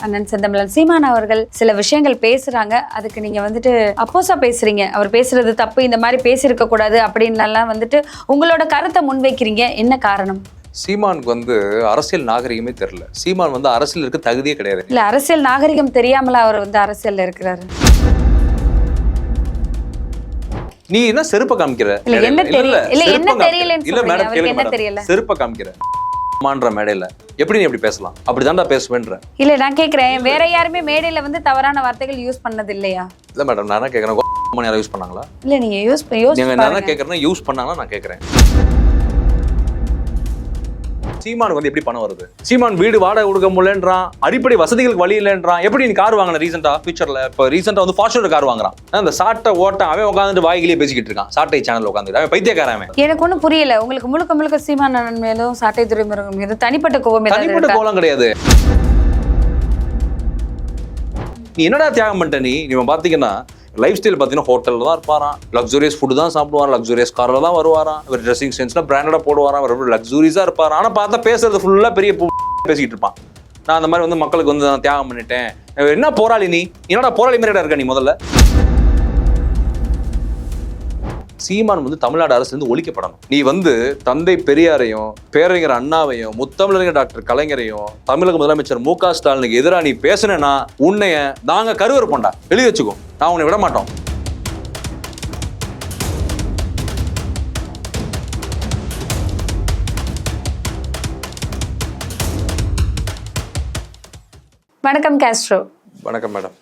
அண்ணன் செந்தமிழன். சீமான் அவர்கள் சில விஷயங்கள் பேசுறாங்க. அதுக்கு நீங்க வந்துட்டு அப்போசா பேசுறீங்க. அவர் பேசுறது தப்பு இந்த மாதிரி பேசியிருக்க கூடாது அப்படின்லாம் வந்துட்டு உங்களோட கருத்தை முன்வைக்கிறீங்க. என்ன காரணம்? சீமானுக்கு வந்து அரசியல் நாகரிகமே தெரியல. சீமான் வந்து அரசியல் இருக்க தகுதியே கிடையாது. இல்ல அரசியல் நாகரிகம் தெரியாமல அவர் வந்து அரசியல்ல இருக்கிறாரு? நீ என்ன செருப்ப காமிக்கிற? இல்ல, என்ன தெரியல- இல்ல, என்ன. தெரியலன்னு இல்ல? மேடம் கேளுங்க தெரியல? செருப்ப காமிக்கிற மான்ற மேடையில. எப்படி நீ எப்படி பேசலாம்? அப்படிதான்டா பேசுவேன்ற. இல்ல நான் கேக்குறேன். வேற யாருமே மேடையில வந்து தவறான வார்த்தைகள் யூஸ் பண்ணது இல்லையா இல்ல மேடம் நான் என்ன கேக்குறேன்? யாரும் யூஸ் பண்ணாங்களா? இல்ல நீங்க யூஸ் யோசிச்சு நீங்க என்ன. கேக்குறேன்னா யூஸ் பண்ணாங்களா நான் கேக்குறேன். சீமானுக்கு வந்து எப்படி பணம் வருது? சீமான் வீடு வாடகை கொடுக்க முடியலன்றான் அடிப்படை வசதிகளுக்கு வழி இல்லைன்றான். எப்படி நீ கார் வாங்கின ரீசெண்டா ஃபியூச்சர்ல இப்போ ரீசெண்டா வந்து ஃபார்ச்சுனர் கார் வாங்குறான். அந்த சாட்டை ஓட்ட அவன் உட்காந்துட்டு வாய்கிலேயே பேசிக்கிட்டு இருக்கான். சாட்டை சேனல் உட்காந்துட்டு அவன் பைத்தியக்காரன் எனக்கு ஒண்ணும் புரியல. உங்களுக்கு முழுக்க முழுக்க சீமான் மேலும் சாட்டை துறைமுருகன் மீது தனிப்பட்ட கோபம் தனிப்பட்ட? கோலம் கிடையாது. நீ என்னடா தியாகம் பண்ணிட்ட நீ? நீங்க பாத்தீங்கன்னா லைஃப் ஸ்டைல் பார்த்தீங்கன்னா ஹோட்டலில் தான் இருப்பாராம். லக்ஸூரியஸ் ஃபுட்டு தான் சாப்பிடுவார் லக்ஸூரியஸ் காரில் தான் வருவாராம். இவர் ட்ரெஸ்ஸிங் சென்ஸ்லாம் பிராண்டடாக போடுவாராம். இவர் லக்ஸூரிஸாக இருப்பார் ஆனால் பார்த்தா பேசுறது ஃபுல்லாக பெரிய பேசிக்கிட்டு இருப்பான். நான் அந்த மாதிரி வந்து மக்களுக்கு வந்து நான் தியாகம் பண்ணிட்டேன். என்ன போராளி நீ? என்னடா போராளி மாதிரிடா இருக்க நீ முதல்ல? சீமான் வந்து தமிழ்நாடு அரசு வந்து ஒழிக்கப்படணும். நீ வந்து தந்தை பெரியாரையும் பேரறிஞர் அண்ணாவையும் முத்தமிழறிஞர் டாக்டர் கலைஞரையும் தமிழக முதலமைச்சர் மு க ஸ்டாலினுக்கு எதிராக நீ பேசுனேன்னா உன்னைய நாங்க கருவறுப்போம்டா எழுதி வச்சுக்கோ. நான் உன்னை விட மாட்டோம். வணக்கம் காஸ்ட்ரோ வணக்கம் மேடம்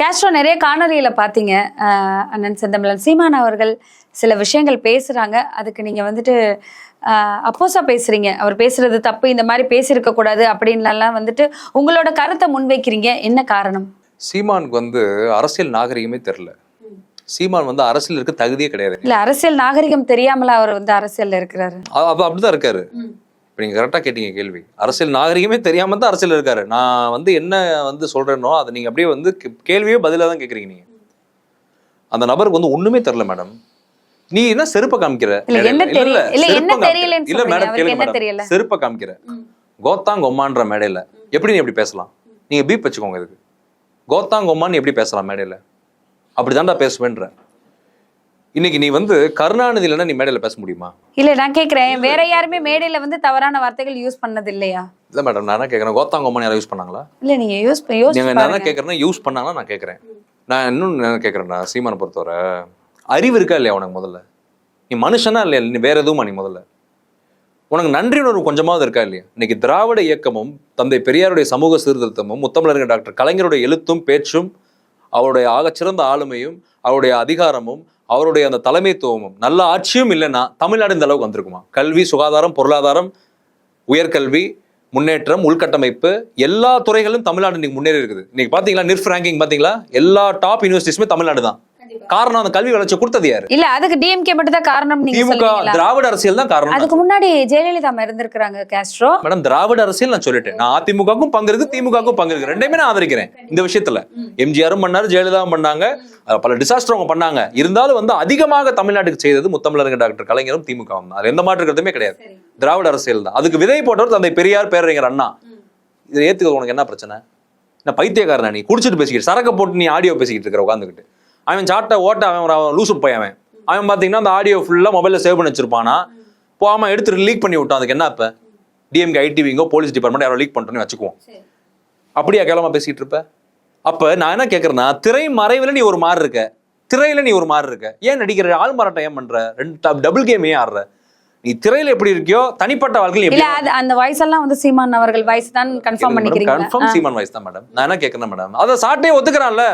காஸ்ட்ரோ நிறைய காணொலியில பாத்தீங்க ஆஹ் அண்ணன் செந்தமிழன். சீமான் அவர்கள் சில விஷயங்கள் பேசுறாங்க. அதுக்கு நீங்க வந்துட்டு ஆஹ் அப்போசா பேசுறீங்க. அவர் பேசுறது தப்பு இந்த மாதிரி பேசியிருக்க கூடாது அப்படின்லாம் வந்துட்டு உங்களோட கருத்தை முன்வைக்கிறீங்க. என்ன காரணம்? சீமானுக்கு வந்து அரசியல் நாகரிகமே தெரியல. சீமான் வந்து அரசியல் இருக்க தகுதியே கிடையாது. இல்ல அரசியல் நாகரிகம் தெரியாமல அவர் வந்து அரசியல்ல இருக்கிறாரு? அப்படிதான் இருக்காரு. இப்போ நீங்க கரெக்டாக கேட்டீங்க கேள்வி. அரசியல் நாகரிகமே தெரியாம தான் அரசியல் இருக்காரு. நான் வந்து என்ன வந்து சொல்றேனோ அதை நீங்க அப்படியே வந்து கேள்வியே பதிலாக தான் கேக்குறீங்க நீங்க. அந்த நபருக்கு வந்து ஒண்ணுமே தெரியல மேடம். நீ என்ன செருப்ப காமிக்கிற? இல்ல? மேடம் கேளுங்க? செருப்ப காமிக்கிற. கோத்தாங்கொம்மான்ற மேடையில. எப்படி நீ எப்படி பேசலாம்? நீங்க பீப் வச்சுக்கோங்க இதுக்கு. கோத்தாங்கொம்மான்னு எப்படி பேசலாம் மேடையில? அப்படிதான்டா பேசுவேன்ற. இன்னைக்கு நீ வந்து கருணாநிதி இல்லைன்னா நீ மேடையில பேச முடியுமா? இல்ல நான் கேக்குறேன். வேற யாருமே மேடையில வந்து தவறான வார்த்தைகள் யூஸ் பண்ணது இல்லையா இல்ல மேடம் நான் என்ன கேட்கறேன் கோத்தாங்கொம்மான் யாரும் யூஸ் பண்ணாங்களா? இல்ல நீங்க யூஸ் நீங்க என்ன பாருங்க. கேட்கறேன்னா யூஸ் பண்ணாங்களா நான் கேட்கறேன் நான் இன்னும் என்ன கேட்கறேன்னா சீமானை பொறுத்தவரை அறிவு இருக்கா இல்லையா உனக்கு முதல்ல? நீ மனுஷனா இல்லையா? நீ வேற எதுவுமா நீ முதல்ல? உனக்கு நன்றி உணர்வு கொஞ்சமாவது இருக்கா இல்லையா? இன்னைக்கு திராவிட இயக்கமும் தந்தை பெரியாருடைய சமூக சீர்திருத்தமும் முத்தமிழறிஞர் டாக்டர் கலைஞருடைய எழுத்தும் பேச்சும் அவருடைய ஆகச்சிறந்த ஆளுமையும் அவருடைய அதிகாரமும் அவருடைய அந்த தலைமைத்துவமும் நல்ல ஆட்சியும் இல்லைன்னா தமிழ்நாடு இந்த அளவுக்கு வந்திருக்குமா? கல்வி சுகாதாரம் பொருளாதாரம் உயர்கல்வி முன்னேற்றம் உள்கட்டமைப்பு எல்லா துறைகளும் தமிழ்நாடு இன்னைக்கு முன்னேறி இருக்குது. இன்னைக்கு பார்த்தீங்களா நிர்ஃப் ரேங்கிங் பார்த்தீங்களா? எல்லா டாப் யூனிவர்சிட்டிஸுமே தமிழ்நாடு தான். காரணம் அந்த கல்வி வளர்ச்சி கொடுத்தது யாரு? இல்ல அதுக்கு டிஎம்கே மட்டும் தான் காரணம் நீங்க திமுக திராவிட அரசியல் தான் காரணம் அதுக்கு முன்னாடி ஜெயலலிதா அம்மா இருந்திருக்கிறாங்க காஸ்ட்ரோ மேடம் திராவிட அரசியல் நான் சொல்லிட்டேன். நான் அதிமுகவுக்கும் பங்கு இருக்கு திமுகவுக்கும் பங்கு இருக்கு ரெண்டையுமே நான் ஆதரிக்கிறேன் இந்த விஷயத்துல. எம்ஜிஆரும் பண்ணாரு ஜெயலலிதாவும் பண்ணாங்க. பல டிசாஸ்டர் அவங்க பண்ணாங்க. இருந்தாலும் வந்து அதிகமாக தமிழ்நாட்டுக்கு செய்தது முத்தமிழறிஞர் டாக்டர் கலைஞரும் திமுகவும் தான். அது எந்த மாற்று கருத்துமே கிடையாது. திராவிட அரசியல் தான். அதுக்கு விதை போட்டவர் தந்தை பெரியார் பேரறிஞர் அண்ணா. இதை ஏத்துக்க உனக்கு என்ன பிரச்சனை? நான் பைத்தியக்காரனா நீ? குடிச்சிட்டு பேசிக்கிட்டு சரக்க போட்டு நீ ஆடியோ பேசிக்கிட்டு இருக்கிற உட்காந்துக்கிட்டு அவன் சாட்டை ஓட்ட அவன் லூசு போய் அவன். அவன் பார்த்தீங்கன்னா அந்த ஆடியோ ஃபுல்லாக மொபைலில் சேவ் பண்ணி வச்சிருப்பானா. போகாம எடுத்து லீக் பண்ணி விட்டான். அதுக்கு என்ன இப்போ டிஎம்கே ஐடிவிங்கோ போலீஸ் டிபார்ட்மெண்ட் யாரோ லீக் பண்ணிட்டோன்னு வச்சுக்குவோம். அப்படியா கேளமா பேசிட்டு இருப்ப? அப்ப நான் என்ன கேக்குறேன்னா திரை மறைவுல நீ ஒரு மாறு இருக்க. திரையில நீ ஒரு மாறு இருக்க. ஏன் நடிக்கிற? ஆள் மாறாட்டம் ஏன் பண்ற? ரெண்டு டபுள் கேம் ஏன் ஆடுற? நீ திரையில எப்படி இருக்கியோ தனிப்பட்ட வாழ்க்கையில் இல்ல அது அந்த வாய்ஸ் எல்லாம் வந்து சீமான் அவர்கள் வாய்ஸ் தான் கன்ஃபார்ம் பண்ணிக்கிறீங்க கன்ஃபார்ம் சீமான் வாய்ஸ் தான் மேடம் நான் என்ன கேக்குறேன் மேடம் அத சாட்டே ஒத்துக்கிறான்ல.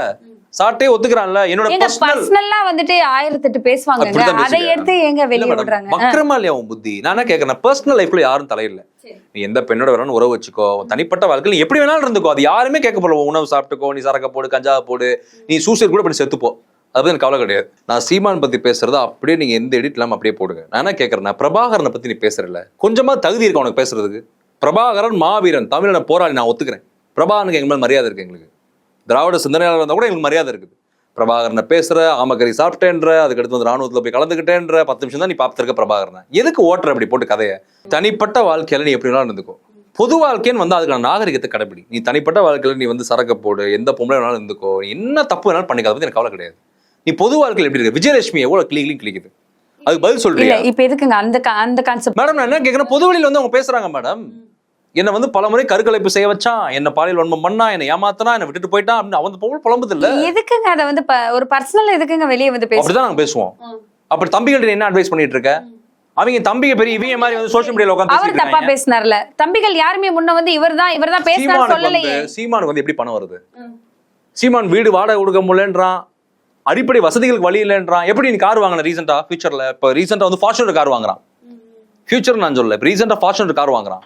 சாட்டே ஒத்துக்கிறான்ல. என்னோட பர்சனல் வந்துட்டு ஆயிரத்தி எட்டு பேசுவாங்க அதை? எடுத்து எங்க வெளியே விடுறாங்க? வக்கரமா இல்லையா உன் புத்தி? நான் என்ன கேக்குறேன் பர்சனல் லைஃப்ல யாரும் தலையில்ல. நீ எந்த பெண்ணோட வேணாலும் உறவு வச்சுக்கோ. தனிப்பட்ட வாழ்க்கையில் எப்படி வேணாலும் இருந்துக்கோ. அது யாருமே கேட்க போல. உணவு சாப்பிட்டுக்கோ நீ சரக்க போடு கஞ்சா போடு நீ சூசைட் கூட பண்ணி செத்துப்போ. அது பத்தி எனக்கு கவலை கிடையாது. நான் சீமான் பத்தி பேசுறத அப்படியே நீங்க எந்த எடிட் இல்லாம அப்படியே போடுங்க. நான் என்ன கேட்கறேன் பிரபாகரனை பத்தி நீ பேசுறல கொஞ்சமா தகுதி இருக்கா உனக்கு பேசுறதுக்கு? பிரபாகரன் மாவீரன் தமிழன போராளி நான் ஒத்துக்கிறேன். பிரபாகரனுக்கு எங்க மேல மரியாதை இருக்கு எங்களுக்கு. திராவிட சிந்தனையாளர் இருந்தா கூட எங்களுக்கு மரியாதை இருக்குது. பிரபாகரனை பேசுற ஆமக்கறி சாப்பிட்டேன்ற அதுக்கடுத்து வந்து ராணுவத்துல போய் கலந்துக்கிட்டேன்ற பத்து நிமிஷம் தான் நீ பார்த்துருக்க பிரபாகரனை. எதுக்கு ஓட்டுற அப்படி போட்டு கதையை? தனிப்பட்ட வாழ்க்கையில நீ எப்படி வேணாலும் இருந்துக்கோ. பொது வாழ்க்கைன்னு வந்து அதுக்கான நாகரிகத்தை கடைபிடி. நீ தனிப்பட்ட வாழ்க்கையில நீ வந்து சரக்கு போடு எந்த பொம்பளை வேணாலும் இருந்துக்கோ. என்ன தப்பு வேணாலும் பண்ணிக்க அதை பத்தி எனக்கு கவலை கிடையாது. நீ பொது வாழ்க்கையில் எப்படி இருக்கு? விஜயலட்சுமி எவ்வளவு கிளி கிளி கிளிக்குது. அதுக்கு பதில் சொல்றியா? இப்ப எதுக்குங்க? அந்த அந்த கான்செப்ட் மேடம் நான் என்ன கேட்கிறேன் பொது வழியில வந்து அவங்க பேசுறாங்க மேடம். என்ன வந்து பல முறை கருக்கலைப்பு செய்ய வச்சான் என்ன பாலியல் வன்மம் பண்ணா என்ன ஏமாத்தனா என்ன விட்டுட்டு போயிட்டான் அப்படின்னு அவன் பொருள் புலம்புது இல்ல எதுக்குங்க அத வந்து ஒரு பர்சனல் எதுக்குங்க வெளியே வந்து பேச? அப்படிதான் நாங்க பேசுவோம். அப்படி தம்பிகள்ட்ட நீ என்ன அட்வைஸ் பண்ணிட்டு இருக்க? அவங்க தம்பிங்க பெரிய இவங்க மாதிரி வந்து சோஷியல் மீடியால உட்காந்து அவர் தப்பா பேசினார்ல. தம்பிகள் யாருமே முன்ன வந்து இவர்தான் இவர்தான் பேசினார் சீமானுக்கு சொல்லலையே. வந்து சீமானுக்கு வந்து எப்படி பணம் வருது? சீமான் வீடு வாடகை கொடுக்க முடியலன்றான். அடிப்படை வசதிகளுக்கு வழி இல்லைன்றான். எப்படி நீ கார் வாங்கின ரீசெண்டா ஃபியூச்சர்ல இப்போ ரீசெண்டா வந்து ஃபார்ச்சுனர் கார் வாங்குறான். ஃபியூச்சர் நான் சொல்லல. இப்போ ரீசெண்டா ஃபார்ச்சுனர் கார் வாங்குறான்.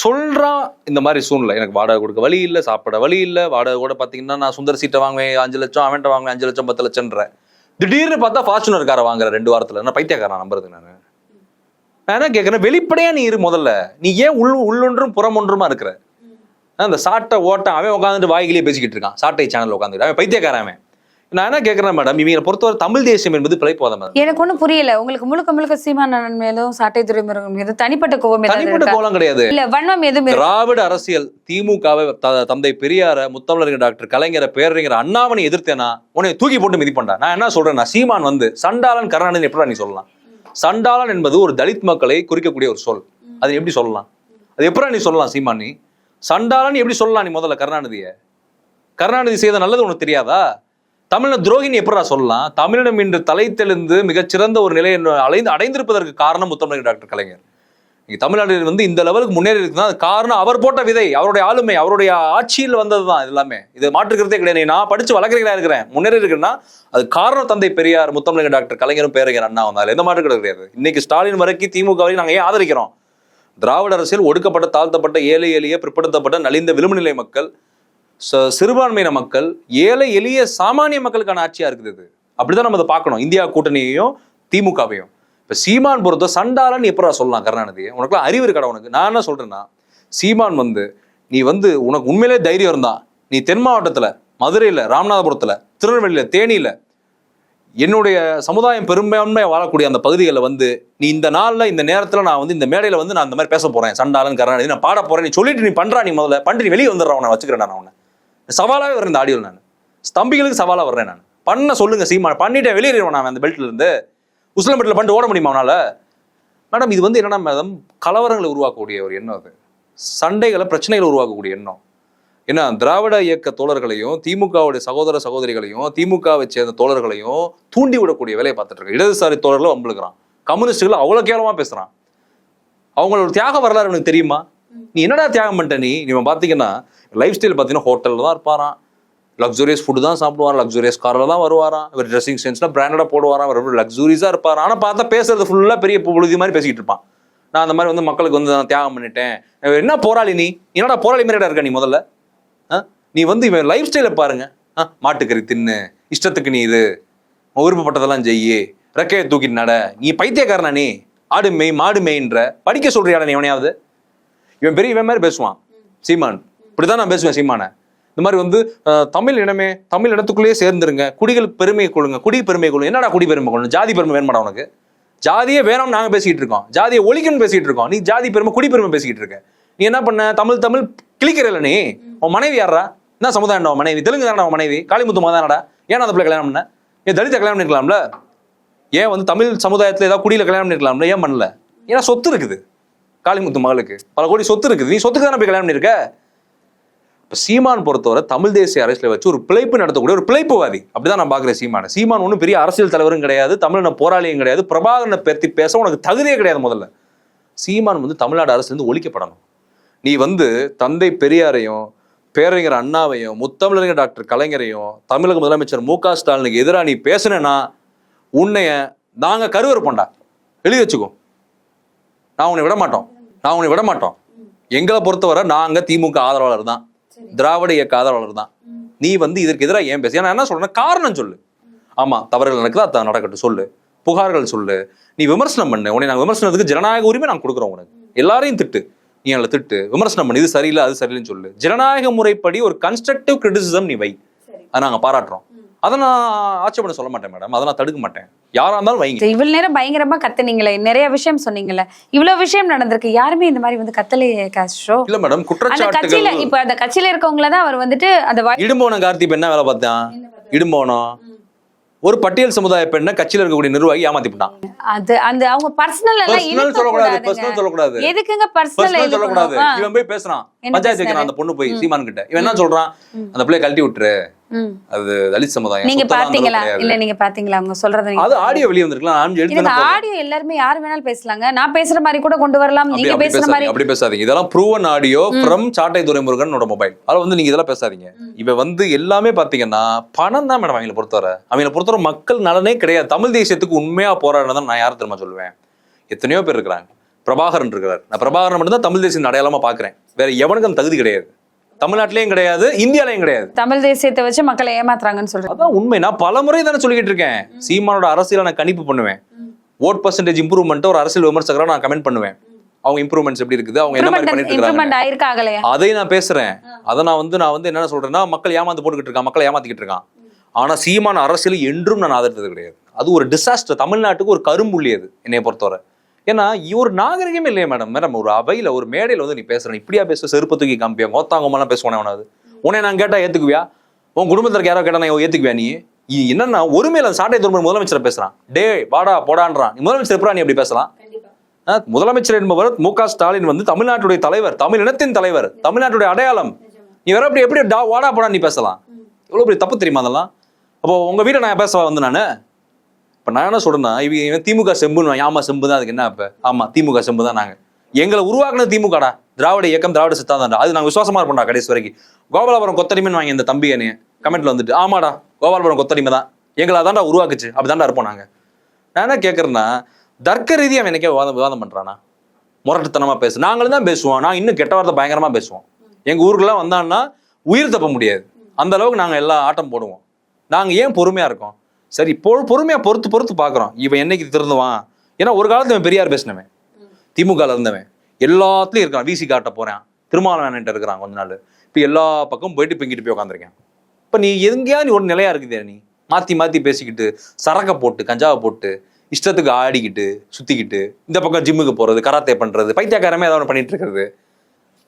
சொல்றான் இந்த மாதிரி சூழ்நிலை. எனக்கு வாடகை கொடுக்க வழி இல்லை சாப்பிட வழி இல்லை. வாடகை கூட பார்த்தீங்கன்னா நான் சுந்தர் சீட்டை வாங்குவேன் அஞ்சு லட்சம் அவன்கிட்ட வாங்குவேன் அஞ்சு லட்சம் பத்து லட்சம்ன்ற. திடீர்னு பார்த்தா ஃபார்ச்சுனர் காரை வாங்குற ரெண்டு வாரத்தில். நான் பைத்தியக்காரன் நம்புறது நான் நான் என்ன கேட்குறேன் வெளிப்படையாக நீ இரு முதல்ல. நீ ஏன் உள் உள்ளொன்றும் புறமொன்றுமா இருக்கிற? அந்த சாட்டை ஓட்டம் அவன் உட்காந்துட்டு வாய்கிலேயே பேசிக்கிட்டு இருக்கான். சாட்டை சேனல் உட்காந்துட்டு அவன் பைத்தியக்காரன் அவன். நான் என்ன கேட்கறேன் மேடம் இவங்களை பொறுத்தவரை தமிழ் தேசியம் என்பது பிழைப்போத மேடம் எனக்கு ஒண்ணும் புரியல. உங்களுக்கு முழுக்க முழுக்க சீமானன் மேலும் சாட்டை துறைமுருகன் மீதும் தனிப்பட்ட கோபம் தனிப்பட்ட? கோலம் கிடையாது. இல்ல வன்மம் எதுவும்? திராவிட அரசியல் திமுகவை த- தந்தை பெரியார முத்தமிழர் டாக்டர் கலைஞரை பேரறிஞர் அண்ணாமணி எதிர்த்தேனா உன்னை தூக்கி போட்டு மிதிப்பண்டா நான் என்ன சொல்றேன்னா சீமான் வந்து சண்டாளன் கருணாநிதி எப்படி நீ சொல்லலாம்? சண்டாளன் என்பது ஒரு தலித் மக்களை குறிக்கக்கூடிய ஒரு சொல். அது எப்படி சொல்லலாம்? அது எப்படி நீ சொல்லலாம் சீமான் நீ? சண்டாளன் எப்படி சொல்லலாம் நீ முதல்ல கருணாநிதிய? கருணாநிதி செய்த நல்லது உனக்கு தெரியாதா? தமிழ துரோகினி எப்படா சொல்லலாம்? தமிழினம் இன்று தலைத்தெழுந்து மிகச்சிறந்த ஒரு நிலை அலைந்து அடைந்திருப்பதற்கு காரணம் முத்தமிழர் டாக்டர் கலைஞர். இன்னைக்கு தமிழ்நாடு வந்து இந்த லெவலுக்கு முன்னேறி இருக்குன்னா அது காரணம் அவர் போட்ட விதை அவருடைய ஆளுமை அவருடைய ஆட்சியில் வந்தது தான் இது எல்லாமே. இது மாற்றுக்கிறதே கிடையாது. நான் படிச்சு வளர்க்கிறீங்களா இருக்கிறேன்? முன்னேறி இருக்குன்னா அது காரணம் தந்தை பெரியார் முத்தமிழர் டாக்டர் கலைஞரும் பேரறிஞர் அண்ணா வந்தால் எந்த மாற்று கிடையாது. இன்னைக்கு ஸ்டாலின் வரைக்கும் திமுக வரைக்கும் நாங்கள் ஏன் ஆதரிக்கிறோம்? திராவிட அரசியல் ஒடுக்கப்பட்ட தாழ்த்தப்பட்ட ஏழை எளிய பிற்படுத்தப்பட்ட நலிந்த விளிம்புநிலை மக்கள் சிறுபான்மையின மக்கள் ஏழை எளிய சாமானிய மக்களுக்கான ஆட்சியா இருக்குது இது. அப்படிதான் நம்ம அதை பார்க்கணும். இந்தியா கூட்டணியையும் திமுகவையும். இப்ப சீமான் பொறுத்த சண்டாலன்னு எப்படா சொல்லலாம் கருணாநிதி உனக்குலாம் அறிவு இருக்கடா உனக்கு. நான் என்ன சொல்றேன்னா சீமான் வந்து நீ வந்து உனக்கு உண்மையிலே தைரியம் இருந்தா நீ தென் மாவட்டத்துல மதுரையில ராமநாதபுரத்துல திருநெல்வேலியில தேனியில என்னுடைய சமுதாயம் பெரும்பான்மையாக வாழக்கூடிய அந்த பகுதிகளில் வந்து நீ இந்த நாளில் இந்த நேரத்தில் நான் வந்து இந்த மேடையில் வந்து நான் இந்த மாதிரி பேச போகிறேன் சண்டாலன் கருணாநிதி நான் பாட போகிறேன் நீ சொல்லிட்டு நீ பண்ணுறா நீ முதல்ல பண்ணிட்டு வெளியே வந்துடுறேன் நான் வச்சுக்கிறேன் நான் உன்னை. சவாலாவே வரேன் இந்த ஆடியோவில் நான். ஸ்தம்பிகளுக்கு சவாலா வர்றேன் நான். பண்ண சொல்லுங்க சீமா. பண்ணிட்டேன் வெளியேறிடுவேன் நான் அந்த பெல்ட்ல இருந்து. உஸ்லம்பட்டில் பண்ணிட்டு ஓட முடியுமா அவனால மேடம் இது வந்து என்னன்னா மேடம் கலவரங்களை உருவாக்கக்கூடிய ஒரு எண்ணம் அது. சண்டைகளை பிரச்சனைகளை உருவாக்கக்கூடிய எண்ணம். ஏன்னா திராவிட இயக்க தோழர்களையும் திமுகவுடைய சகோதர சகோதரிகளையும் திமுகவை சேர்ந்த தோழர்களையும் தூண்டி விடக்கூடிய வேலையை பார்த்துட்டு இருக்கு இடதுசாரி தோழர்களும் வம்பிழுக்கிறான். கம்யூனிஸ்டுகள் அவ்வளவு கேவலமாக பேசுறான். அவங்களோட தியாக வரலாறு எனக்கு தெரியுமா? நீ என்னடா தியாகம் பண்ணிட்ட நீ? இவன் பார்த்தீங்கன்னா லைஃப் ஸ்டைல் பார்த்தீங்கன்னா ஹோட்டலில் தான் இருப்பாராம். லக்ஸூரியஸ் ஃபுட்டு தான் சாப்பிடுவாராம். லக்ஸூரியஸ் காரில் தான் வருவாராம். இவர் ட்ரெஸ்ஸிங் சென்ஸ்லாம் பிராண்டடாக போடுவாராம். இவர் லக்ஸூரியஸாக இருப்பார் ஆனால் பார்த்தா பேசுறது ஃபுல்லாக பெரிய புழுதி மாதிரி பேசிக்கிட்டு இருப்பான். நான் அந்த மாதிரி வந்து மக்களுக்கு வந்து நான் தியாகம் பண்ணிட்டேன். இவர் என்ன போராளி நீ? என்னடா போராளி மாதிரிடா இருக்க நீ முதல்ல? ஆ? நீ வந்து இவன் லைஃப் ஸ்டைலை பாருங்க. ஆ, மாட்டுக்கறி தின்னு இஷ்டத்துக்கு நீ இது விருப்பப்பட்டதெல்லாம் செய்யி. ரெக்கையை தூக்கிட்டு நட. நீ பைத்தியக்காரனா நீ? ஆடு மெய் மாடு மெயின்ற. படிக்க சொல்றியாடா நீ எவனையாவது? இவன் பெரிய இவன் மாதிரி பேசுவான். சீமான். இப்படிதான் நான் பேசுவேன் சீமானை. இந்த மாதிரி வந்து தமிழ் இனமே தமிழ் இனத்துக்குள்ளேயே சேர்ந்துருங்க. குடிகள் பெருமையை கொள்ளுங்க. குடி பெருமை கொள்ளுங்க. என்னடா குடி பெருமை கொள்ளணும் ஜாதி பெருமை வேணுமாடா உனக்கு? ஜாதியே வேணும்னு நாங்க பேசிக்கிட்டு இருக்கோம். ஜாதியை ஒழிக்கணும்னு பேசிட்டு இருக்கோம். நீ ஜாதி பெருமை குடி பெருமை பேசிக்கிட்டு இருக்க. நீ என்ன பண்ண? தமிழ் தமிழ் கிளிக்கிறல நீ? உன் மனைவி யாரா என்ன சமுதாயம் மனைவி? தெலுங்கு தானடா மனைவி? காளிமுத்து மகதானடா ஏன் அந்த பிள்ளை கல்யாணம் பண்ண? ஏன் தலித்த கல்யாணம் பண்ணிருக்கலாம்ல? ஏன் வந்து தமிழ் சமுதாயத்துல ஏதாவது குடியில கல்யாணம் பண்ணிருக்கலாம்ல? ஏன் பண்ணல? ஏன்னா சொத்து இருக்குது. காளிமுத்து மகளுக்கு. பல கோடி சொத்து இருக்குது. நீ சொத்துக்கு தானே போய் கல்யாணம் பண்ணிருக்க? இப்போ சீமான் பொறுத்தவரை தமிழ் தேசிய அரசியலை வச்சு ஒரு பிழைப்பு நடத்தக்கூடிய ஒரு பிழைப்புவாதி. அப்படிதான் நான் பாக்குறேன் சீமான. சீமான் ஒன்றும் பெரிய அரசியல் தலைவரும் கிடையாது தமிழின போராளியும் கிடையாது பிரபாகரனை பற்றி பேச உனக்கு தகுதியே கிடையாது முதல்ல. சீமான் வந்து தமிழ்நாடு அரசு வந்து ஒழிக்கப்படணும். நீ வந்து தந்தை பெரியாரையும் பேரறிஞர் அண்ணாவையும் முத்தமிழறிஞர் டாக்டர் கலைஞரையும் தமிழக முதலமைச்சர் மு க ஸ்டாலினுக்கு எதிராக நீ பேசுனேன்னா உன்னைய நாங்கள் கருவறுப்போண்டா எழுதி வச்சுக்கோ. நான் உன்னை விட மாட்டோம். நான் உன்னை விட மாட்டோம். எங்களை பொறுத்தவரை நாங்கள் திமுக ஆதரவாளர் தான். திராவிட இயக்க ஆதரவாளர் தான் நீ வந்து இதற்கு எதிராக ஏன் பேச நான் என்ன சொல்றேன் காரணம் சொல்லு. ஆமா தவறுகள் நடக்குதா? அது நடக்கட்டும் சொல்லு. புகார்கள் சொல்லு. நீ விமர்சனம் பண்ணு. உன்னை நாங்கள் விமர்சனத்துக்கு ஜனநாயக உரிமை நாங்கள் கொடுக்குறோம் உனக்கு. எல்லாரையும் திட்டு. நீ எங்களை திட்டு. விமர்சனம் பண்ணு. இது சரியில்லை அது சரியில்லைன்னு சொல்லு. ஜனநாயக முறைப்படி ஒரு கன்ஸ்ட்ரக்டிவ் கிரிட்டிசிசம் நீ வை. அதை நாங்கள் பாராட்டுறோம். அதை நான் ஆட்சேபனை சொல்ல மாட்டேன் மேடம் அதை நான் தடுக்க மாட்டேன். யாரா இருந்தாலும் வைங்க. இவ்வளவு நேரம் பயங்கரமா கத்துனீங்களே. நிறைய விஷயம் சொன்னீங்கல்ல இவ்வளவு விஷயம் நடந்திருக்கு. யாருமே இந்த மாதிரி வந்து கத்தலையே காஸ்ட்ரோ? இல்ல மேடம் அந்த குற்றச்சாட்டுகள் கட்சியில இப்ப அந்த கட்சியில இருக்கவங்கள தான் அவர் வந்துட்டு அந்த இடும்போனம் கார்த்திப் என்ன வேலை பார்த்தான். இடும்போனம். ஒரு பட்டியல் சமுதாய பெண்ணை கட்சியில இருக்கக்கூடிய நிர்வாகி ஏமாத்தி விட்டான் அது அந்த அவங்க பர்சனல் எல்லாம் சொல்லக்கூடாது. பர்சனல் சொல்லக்கூடாது. எதுக்குங்க பர்சனல் சொல்லக்கூடாது. இவன் போய் பேசுறான். பஞ்சாயத்து வைக்கிறான்? அந்த பொண்ணு போய் சீமான் கிட்ட இவன் என்ன சொல்றான்? அந்த பிள்ளைய கழட்டி விட்டுரு. அது தலித் சமுதாயம். நீங்க பாத்தீங்களா. இல்ல நீங்க பாத்தீங்களா? அவங்க சொல்றத அது ஆடியோ வெளியே வந்திருக்கலாம். நான் எடுத்து போடுறேன். ஆடியோ எல்லாருமே யார் வேணாலும் பேசலாங்க. நான் பேசுற மாதிரி கூட கொண்டு வரலாம். நீங்க பேசுற மாதிரி அப்படி பேசாதீங்க. இதெல்லாம் ப்ரூவன் ஆடியோ ஃப்ரம் சாட்டை துரைமுருகனோட மொபைல் அதில் வந்து நீங்க இதெல்லாம் பேசாதீங்க. இவ வந்து எல்லாமே பாத்தீங்கன்னா பணம் தான் மேடம் அவங்களை பொறுத்தவரை. அவங்களை பொறுத்தவரை மக்கள் நலனே கிடையாது. தமிழ் தேசியத்துக்கு உண்மையா போராடினதான் நான் யார் தெரியுமா சொல்லுவேன்? எத்தனையோ பேர் இருக்கிறாங்க. பிரபாகரன் இருக்கிறார். நான் பிரபாகரன் மட்டும் தான் தமிழ் தேசியம் அடையாளமா பாக்குறேன். வேற எவனுக்கும் தகுதி கிடையாது. தமிழ்நாட்டிலையும் கிடையாது இந்தியாலயும் கிடையாது. தமிழ் தேசியத்தை வச்சு மக்களை ஏமாத்துறாங்கன்னு சொல்றேன் அதான் உண்மை. நான் பல முறை தானே சொல்லிக்கிட்டு இருக்கேன். சீமானோட அரசியலை நான் கணிப்பு பண்ணுவேன். ஓட் பர்சன்டேஜ் இம்ப்ரூவ்மெண்ட் ஒரு அரசியல் விமர்சகரா நான் கமெண்ட் பண்ணுவேன். அவங்க இம்ப்ரூவ்மெண்ட்ஸ் எப்படி இருக்குது? அவங்க என்ன மாதிரி பண்ணிட்டு இருக்காங்க அதை நான் பேசுறேன். அதை நான் வந்து நான் வந்து என்ன சொல்றேன்னா மக்கள் ஏமாந்து போட்டுக்கிட்டு இருக்கான் மக்களை ஏமாத்திக்கிட்டு இருக்கான். ஆனா சீமான அரசியல் என்றும் நான் ஆதரித்தது கிடையாது. அது ஒரு டிசாஸ்டர் தமிழ்நாட்டுக்கு ஒரு கரும்புள்ளி அது என்னைய பொறுத்தவரை. ஏன்னா ஒரு நாகரிகமே இல்லையே மேடம். மேடம் ஒரு அவையில ஒரு மேடையில வந்து நீ பேசுற இப்படியா பேச செருப்பு தூக்கி காமிப்பியா? கோத்தாங்கம்லாம் பேசுவானே அவனாவது. உன்னை நான் கேட்டா ஏத்துக்குவியா? உன் குடும்பத்துல இருக்க யாரோ கேட்டா நான் ஏத்துக்குவியா நீ? என்னன்னா ஒருமையில சாட்டை துரும்பு முதலமைச்சரை பேசுறான். டே வாடா போடான்றான். நீ முதலமைச்சர் எப்படா நீ அப்படி பேசலாம்? முதலமைச்சர் என்பவர் மு க ஸ்டாலின் வந்து தமிழ்நாட்டுடைய தலைவர் தமிழ் இனத்தின் தலைவர் தமிழ்நாட்டுடைய அடையாளம். நீ வேற அப்படி எப்படி வாடா போடா நீ பேசலாம்? எவ்வளவு பெரிய தப்பு தெரியுமா அதெல்லாம்? அப்போ உங்க வீட்டை நான் பேசவா வந்து நானு? இப்போ நான் என்ன சொல்றேன்னா இவங்க திமுக செம்புன்னு ஆமா செம்பு தான் அதுக்கு என்ன இப்போ ஆமா திமுக செம்பு தான் நாங்கள் எங்களை உருவாக்குன திமுகடா. திராவிட இயக்கம் திராவிட சித்தாந்தம்டா. அது நாங்கள் விசுவாசமா இருப்போம்டா கடைசி வரைக்கும். கோபாலபுரம் கொத்தடிமைன்னு வாங்கி இந்த தம்பி என்னைய கமெண்ட்ல வந்துட்டு ஆமாடா கோபாலபுரம் கொத்தடிமை தான். எங்களை அதான்டா உருவாக்குச்சு அப்படிதான்டா இருப்போம் நாங்கள் நான் என்ன கேட்குறேன்னா தர்க்க ரீதியாக அவன் எனக்கே விவாதம் விவாதம் பண்றானா? முரட்டுத்தனமா பேசு. நாங்களும் தான் பேசுவோம் நான் இன்னும் கெட்ட வார்த்தை பயங்கரமா பேசுவோம். எங்கள் ஊருக்குலாம் வந்தான்னா உயிர் தப்ப முடியாது. அந்த அளவுக்கு நாங்கள் எல்லா ஆட்டம் போடுவோம். நாங்கள் ஏன் பொறுமையா இருக்கோம்? சரி பொ பொறுமையா பொறுத்து பொறுத்து பாக்குறோம் இவன் என்னைக்கு திருந்துவான்? ஏன்னா ஒரு காலத்துல இவன் பெரியார் பேசினவன். திமுகல இருந்தவன். எல்லாத்துலயும் இருக்கான். விசி காட்ட போறேன். திருமாவளவன்ட்ட இருக்கிறான் கொஞ்ச நாள். இப்ப எல்லா பக்கமும் போயிட்டு பிங்கிட்டு போய் உட்காந்துருக்கேன் இப்ப நீ எங்கேயா நீ ஒரு நிலையா இருக்குதே நீ. மாத்தி மாத்தி பேசிக்கிட்டு சரக்கை போட்டு கஞ்சாவை போட்டு இஷ்டத்துக்கு ஆடிக்கிட்டு சுத்திக்கிட்டு இந்த பக்கம் ஜிம்முக்கு போறது கராத்தே பண்றது பைத்தியக்காரமே ஏதாவது பண்ணிட்டு இருக்கிறது.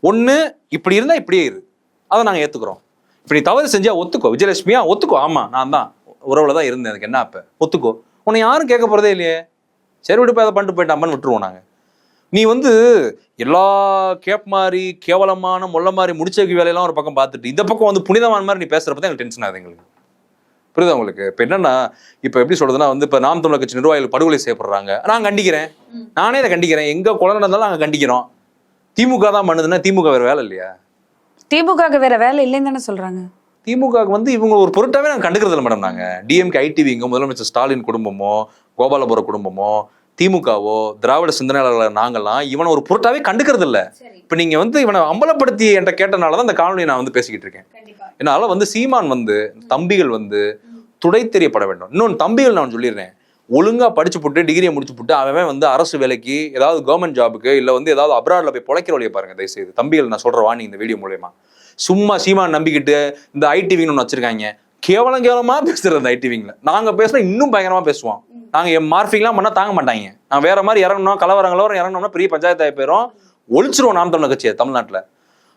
ஒன்று இப்படி இருந்தா இப்படியே இரு. அதை நாங்கள் ஏத்துக்கிறோம். இப்படி தவறு செஞ்சா ஒத்துக்கோ. விஜயலட்சுமியா ஒத்துக்கோ. ஆமா நான் தான் உறவுல தான் இருந்தேன். எனக்கு என்ன அப்ப? ஒத்துக்கோ. உன்னை யாரும் கேட்க போறதே இல்லையே. சரி விடுப்பா அதை பண்ணிட்டு போயிட்டாமன்னு விட்டுருவோம் நாங்க. நீ வந்து எல்லா கேப் மாதிரி கேவலமான முள்ள மாதிரி முடிச்சக்கு வேலையெல்லாம் ஒரு பக்கம் பார்த்துட்டு இந்த பக்கம் வந்து புனிதமான மாதிரி நீ பேசுறப்ப தான் எனக்கு டென்ஷன் ஆகுது எங்களுக்கு. புரியுதா உங்களுக்கு? இப்போ என்னன்னா இப்போ எப்படி சொல்றதுன்னா வந்து இப்போ நாம் தமிழர் கட்சி நிர்வாகிகள் படுகொலை செய்யப்படுறாங்க. நான் கண்டிக்கிறேன். நானே இதை கண்டிக்கிறேன். எங்க கொலை நடந்தாலும் நாங்கள் கண்டிக்கிறோம். திமுக தான் பண்ணுதுன்னா திமுக வேற வேலை இல்லையா? திமுகவுக்கு வேற வேலை இல்லைன்னு தானே சொல்றாங்க. திமுகவுக்கு வந்து இவங்க ஒரு பொருட்டாவே நாங்கள் கண்டுக்கிறது இல்லை மேடம் நாங்கள் டிஎம்கே ஐடிவிங்க முதலமைச்சர் ஸ்டாலின் குடும்பமோ கோபாலபுர குடும்பமோ திமுகவோ திராவிட சிந்தனையாளர்கள் நாங்கெல்லாம் இவனை ஒரு பொருட்டாவே கண்டுக்கிறது இல்ல. இப்ப நீங்க வந்து இவனை அம்பலப்படுத்தி என்கிட்ட கேட்டனால தான் இந்த காணொலியை நான் வந்து பேசிக்கிட்டு இருக்கேன். என்னால வந்து சீமான் வந்து தம்பிகள் வந்து துடை தெரியப்பட வேண்டும். இன்னொன்று தம்பிகள் நான் சொல்லிடுறேன். ஒழுங்கா படிச்சு போட்டு டிகிரியை முடிச்சு போட்டு அவன் வந்து அரசு வேலைக்கு ஏதாவது கவர்மெண்ட் ஜாபுக்கு இல்ல வந்து ஏதாவது அப்ராட்ல போய் பொழைக்கிற வழியை பாருங்க தயவுசெய்து. தம்பிகள் நான் சொல்ற வாணி இந்த வீடியோ மூலயமா. சும்மா சீமான் நம்பிக்கிட்டு இந்த ஐடிவின்னு ஒன்று வச்சிருக்காங்க. கேவலம் கேவலமா பேசுறது அந்த ஐடிவிங்ல நாங்க பேசுனா இன்னும் பயங்கரமா பேசுவோம். நாங்க என் மார்பிங்லாம் பண்ணா தாங்க மாட்டாங்க. நான் வேற மாதிரி இறங்கணும் கலவரங்களோ இறங்கணும்னா பெரிய பஞ்சாயத்தாக போயிடும் ஒழிச்சிருவோம் நாம் தமிழர் கட்சியை தமிழ்நாட்டில்.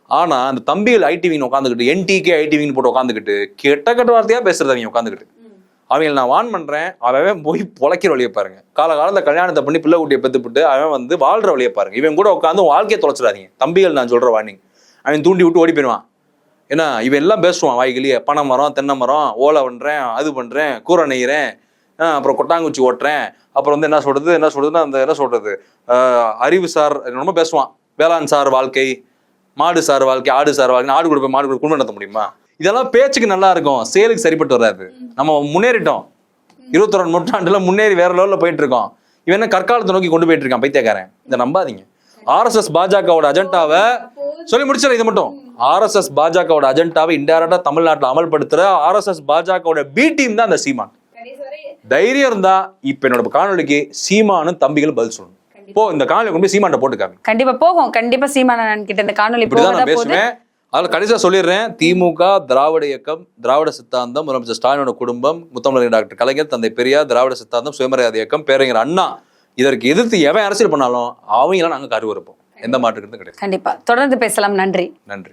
ஆனா அந்த தம்பிகள் ஐடிவின்னு உட்காந்துக்கிட்டு என்டிகே ஐடிவின்னு போட்டு உட்காந்துக்கிட்டு கெட்ட கெட்ட வார்த்தையா பேசுறது அவங்க உட்காந்துக்கிட்டு அவங்களை நான் வான் பண்றேன். அவன் போய் பொழைக்கிற வழியை பாருங்க. காலகாலத்துல கல்யாணத்தை பண்ணி பிள்ளை குட்டியை பெத்துப்பிட்டு அவன் வந்து வாழ்ற வழியை பாருங்க. இவன் கூட உட்காந்து வாழ்க்கையை தொலைச்சிடாதீங்க. தம்பிகள் நான் சொல்ற வார்னிங் அவன் தூண்டி விட்டு ஓடி போயிடுவான். ஏன்னா இவன் எல்லாம் பேசுவான் வாய்கிலேயே பனை மரம் தென்னை மரம் ஓலை பண்ணுறேன் அது பண்ணுறேன் கூரை நெய்கிறேன் அப்புறம் கொட்டாங்குச்சி ஓட்டுறேன். அப்புறம் வந்து என்ன சொல்கிறது என்ன சொல்கிறதுன்னா அந்த என்ன சொல்கிறது அறிவு சார் ரொம்ப பேசுவான். வேளாண் சார் வாழ்க்கை மாடு சார் வாழ்க்கை ஆடு சார் வாழ்க்கை ஆடு கொடுப்பேன் மாடு கொடுப்பேன் குடும்பம் நடத்த முடியுமா? இதெல்லாம் பேச்சுக்கு நல்லா இருக்கும். செயலுக்கு சரிப்பட்டு வராது. நம்ம முன்னேறிட்டோம். இருபத்தொரு நூற்றாண்டுல முன்னேறி வேற லெவலில் போயிட்டு இருக்கோம். இவன் கற்காலத்தை நோக்கி கொண்டு போயிட்டு இருக்கான் பைத்தியக்காரன். இதை நம்பாதீங்க. ஆர்எஸ்எஸ் பாஜகவோட அஜெண்டாவை சொல்லி முடிச்சிடறேன் இது மட்டும். ஆர்எஸ்எஸ் பாஜகவோட அஜெண்டாவை இன்டைரக்டா தமிழ்நாட்டுல அமல்படுத்துற ஆர்எஸ்எஸ் பாஜகவோட பி டீம் தான் அந்த சீமான். தைரியம் இருந்தா இப்ப என்னோட காணொலிக்கு சீமானும் தம்பிகள் பதில் சொல்லணும். போ இந்த காணொலி கொண்டு போய் சீமான்ட்ட போட்டுக்காமி. கண்டிப்பா போகும். கண்டிப்பா சீமானன் கிட்ட இந்த காணொலி இப்படிதான் நான் பேசுவேன். அதில் கடைசியாக சொல்லிடுறேன். திமுக திராவிட இயக்கம் திராவிட சித்தாந்தம் முதலமைச்சர் ஸ்டாலினோட குடும்பம் முத்தமிழர் டாக்டர் கலைஞர் தந்தை பெரியார் திராவிட சித்தாந்தம் சுயமரியாதை இயக்கம் பேரறிஞர் அண்ணா இதற்கு எதிர்த்து எவன் அரசியல் பண்ணாலும் அவங்களாம் நாங்கள் கருவறுப்போம். எந்த மாற்றுக்கிறது கிடையாது. கண்டிப்பா. தொடர்ந்து பேசலாம். நன்றி. நன்றி.